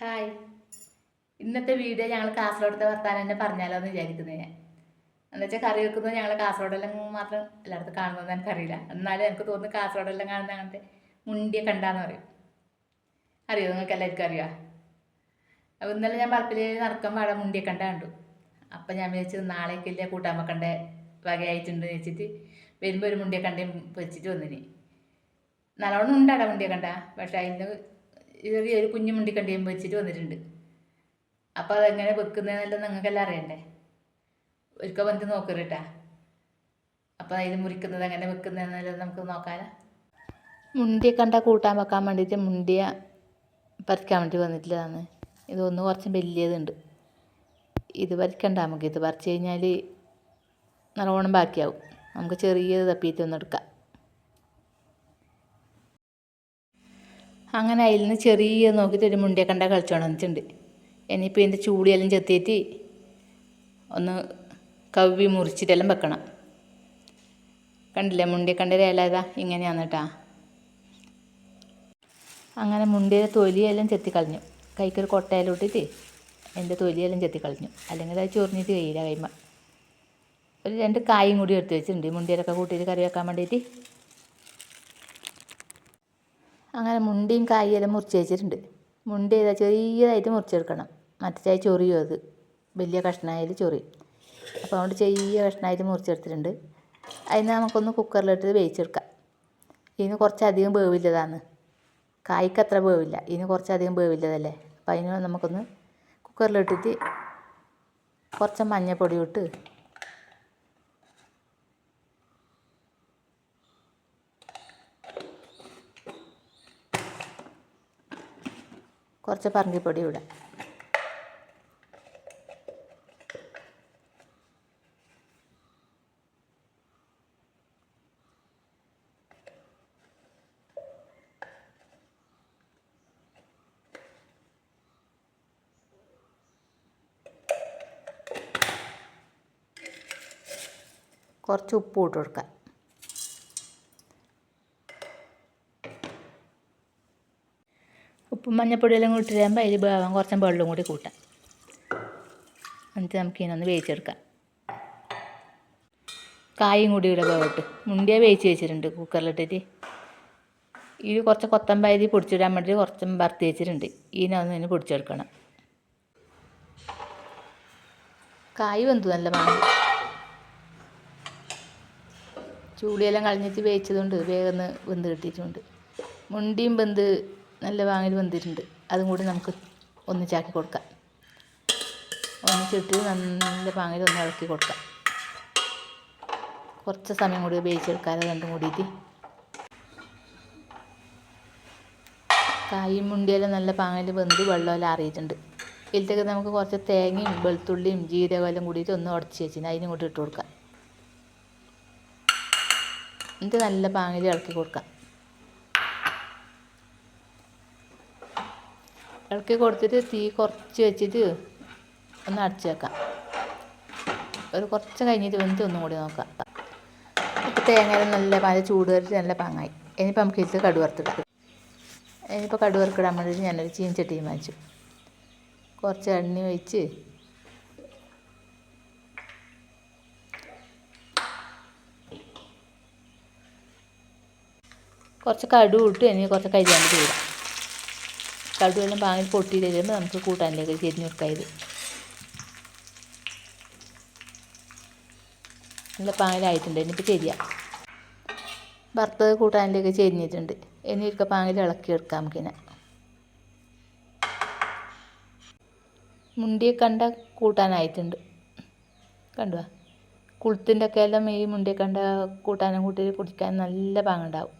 Hi. ഇന്നത്തെ video ഞങ്ങൾ കാസർഗോഡത്തെ വർത്താനം തന്നെ പറഞ്ഞാലോ എന്ന് വിചാരിക്കുന്നത് ഞാൻ എന്നുവെച്ചാൽ കറി വെക്കുന്നത് ഞങ്ങൾ കാസർഗോഡെല്ലാം മാത്രം എല്ലായിടത്തും കാണുന്നതെന്ന് എനിക്കറിയില്ല. എന്നാലും എനിക്ക് തോന്നുന്നു കാസർഗോഡെല്ലാം കാണുന്ന അങ്ങനത്തെ മുണ്ടിയെ കണ്ടാന്ന് പറയും. അറിയോ നിങ്ങൾക്ക് എല്ലാവർക്കും അറിയാം? അപ്പോൾ ഇന്നലെ ഞാൻ പറപ്പിൽ നടക്കാൻ പാടെ മുണ്ടിയെ കണ്ട കണ്ടു. അപ്പം ഞാൻ വിചാരിച്ചു നാളേക്കല്ലേ കൂട്ടാൻ വെക്കണ്ടേ വകയായിട്ടുണ്ട് വെച്ചിട്ട് വരുമ്പോൾ ഒരു മുണ്ടിയെ കണ്ടേ വെച്ചിട്ട് വന്നിനി. നല്ലോണം ഉണ്ടാടാ മുണ്ടിയെ കണ്ട. പക്ഷേ അതിന് ചെറിയൊരു കുഞ്ഞു മുണ്ടിക്കണ്ടിയും വെച്ചിട്ട് വന്നിട്ടുണ്ട്. അപ്പോൾ അതെങ്ങനെ വെക്കുന്നതെന്നെല്ലാം നിങ്ങൾക്കെല്ലാം അറിയണ്ടേ? ഒരിക്കൽ വന്നിട്ട് നോക്കരുട്ടാ. അപ്പോൾ അതിൽ മുറിക്കുന്നത് എങ്ങനെ വെക്കുന്നതെന്നെല്ലാം നമുക്ക് നോക്കാനാ. മുണ്ടിയെ കണ്ട കൂട്ടാൻ വെക്കാൻ വേണ്ടിയിട്ട് മുണ്ടിയ പറിക്കാൻ വേണ്ടി വന്നിട്ടുള്ളതാണ്. ഇതൊന്ന് കുറച്ച് വലിയതുണ്ട്. ഇത് പറിക്കണ്ട നമുക്ക്. ഇത് പറിച്ച് കഴിഞ്ഞാൽ നല്ലോണം ബാക്കിയാവും. നമുക്ക് ചെറിയത് തപ്പിയിട്ട് ഒന്ന് എടുക്കാം. അങ്ങനെ അതിൽ നിന്ന് ചെറിയ നോക്കിയിട്ട് ഒരു മുണ്ടിയെ കണ്ട കളിച്ചോണ്ടിട്ടുണ്ട് ഇനിയിപ്പോൾ ഇതിന്റെ ചൂടിയെല്ലാം ചെത്തിയിട്ട് ഒന്ന് കവി മുറിച്ചിട്ടെല്ലാം വെക്കണം. കണ്ടില്ലേ? മുണ്ടിയെ കണ്ട ഇല ഇങ്ങനെയാണ് കേട്ടാ അങ്ങനെ മുണ്ടിയുടെ തൊലിയെല്ലാം ചെത്തിക്കളഞ്ഞു കൈക്കൊരു കൊട്ടയിലോട്ടിട്ട് എന്റെ തൊലിയെല്ലാം ചെത്തിക്കളഞ്ഞു അല്ലെങ്കിൽ അത് ചൊറിഞ്ഞിട്ട് കഴിയില്ല കൈമ. ഒരു രണ്ട് കായും കൂടി എടുത്ത് വെച്ചിട്ടുണ്ട്. മുണ്ടിയിലൊക്കെ കൂട്ടിയിട്ട് കറി വെക്കാൻ വേണ്ടിയിട്ട്. അങ്ങനെ മുണ്ടിയും കായെല്ലാം മുറിച്ച് വെച്ചിട്ടുണ്ട്. മുണ്ടി ഏതാ ചെറിയതായിട്ട് മുറിച്ചെടുക്കണം മറ്റേ ചൊറിയും അത്. വലിയ കഷ്ണമായാലും ചൊറി അപ്പോൾ അതുകൊണ്ട് ചെറിയ കഷ്ണമായിട്ട് മുറിച്ചെടുത്തിട്ടുണ്ട് അതിന് നമുക്കൊന്ന് കുക്കറിലിട്ട് വേവിച്ചെടുക്കാം. ഇതിന് കുറച്ചധികം വേവില്ലതാണ് കായ്ക്ക് അത്ര വേവില്ല. ഇതിന് കുറച്ചധികം വേവില്ലതല്ലേ? അപ്പോൾ അതിന് നമുക്കൊന്ന് കുക്കറിലിട്ടിട്ട് കുറച്ച് മഞ്ഞൾപ്പൊടി ഇട്ട് കുറച്ച് പറങ്കിപ്പൊടി ഇടാം. കുറച്ച് ഉപ്പ് ഇട്ട് കൊടുക്കാം. ഉപ്പും മഞ്ഞപ്പൊടിയെല്ലാം കൂടി ഇട്ടുമ്പോൾ അതിൽ വേവാൻ കുറച്ച് വെള്ളം കൂടി കൂട്ടാം. എന്നിട്ട് നമുക്ക് ഇതിനൊന്ന് വേവിച്ചെടുക്കാം. കായും കൂടി ഇവിടെ വേവിട്ട് മുണ്ടിയ വേവിച്ച് വെച്ചിട്ടുണ്ട് കുക്കറിലിട്ടിട്ട്. ഇത് കുറച്ച് കൊത്തമ്പാരി പൊടിച്ചിടാൻ വേണ്ടി കുറച്ച് വറുത്ത് വെച്ചിട്ടുണ്ട്. ഇതിനൊന്ന് ഇതിന് പൊടിച്ചെടുക്കണം. കായ് വെന്തു നല്ല മാങ്ങ ചൂടിയെല്ലാം കളഞ്ഞിട്ട് വേവിച്ചതുകൊണ്ട് വേഗം വെന്ത് കിട്ടിയിട്ടുണ്ട്. മുണ്ടിയും വെന്ത് നല്ല വാങ്ങിൽ വന്നിട്ടുണ്ട്. അതും കൂടി നമുക്ക് ഒന്നിച്ചാക്കി കൊടുക്കാം. ഒന്നിച്ചിട്ട് നല്ല പാങ്ങിൽ ഒന്ന് ഇളക്കി കൊടുക്കാം. കുറച്ച് സമയം കൂടി വേവിച്ചെടുക്കാതെ രണ്ടും കൂടിയിട്ട്. കായും മുണ്ടിയെല്ലാം നല്ല പാങ്ങിൽ വെന്ത് വെള്ളമെല്ലാം അറിയിട്ടുണ്ട് ഇതിലേക്ക് നമുക്ക് കുറച്ച് തേങ്ങയും വെളുത്തുള്ളിയും ജീരകമെല്ലാം കൂടിയിട്ട് ഒന്ന് ഉടച്ച് വെച്ചിന് അതിനും കൂടി ഇട്ട് കൊടുക്കാം. എന്നിട്ട് നല്ല പാങ്ങിൽ ഇളക്കി കൊടുക്കാം. ഇളക്കി കൊടുത്തിട്ട് തീ കുറച്ച് വെച്ചിട്ട് ഒന്ന് അടച്ച് വെക്കാം ഒരു കുറച്ച് കഴിഞ്ഞിട്ട് വെന്ത് ഒന്നും കൂടി നോക്കാം. ഇപ്പോൾ തേങ്ങ നല്ല പാൽ ചൂട് വരച്ച് നല്ല പാങ്ങായി. ഇനിയിപ്പോൾ നമുക്ക് ഇത് കടുവറുത്തിടാം ഇനിയിപ്പോൾ കടുവറുക്കിടാൻ വേണ്ടിയിട്ട് ഞാനൊരു ചീനച്ചട്ടിയും വാങ്ങിച്ചു. കുറച്ച് എണ്ണ ഒഴിച്ച് കുറച്ച് കടുവ് ഇട്ട് ഇനി കുറച്ച് കരിയാണ്ട് ചെയ്താം കടുവെല്ലാം പാങ്ങിൽ പൊട്ടി തരുമ്പോൾ നമുക്ക് കൂട്ടാനിലേക്ക് ചെരിഞ്ഞ് കൊടുക്കാം ഇത്. നല്ല പാങ്ങിലായിട്ടുണ്ട് ഇനിയിപ്പോൾ ചെരിയാം. വറുത്തത് കൂട്ടാനിലേക്ക് ചെരിഞ്ഞിട്ടുണ്ട്. ഇനി ഇരിക്ക പാങ്ങിൽ ഇളക്കി എടുക്കാം നമുക്കിനെ മുണ്ടിയെ കണ്ട കൂട്ടാനായിട്ടുണ്ട്. കണ്ടുവാ കുളത്തിന്റെ ഒക്കെ എല്ലാം ഈ മുണ്ടിയെ കണ്ട കൂട്ടാനും കൂട്ടി കുടിക്കാൻ നല്ല പാങ്ങുണ്ടാവും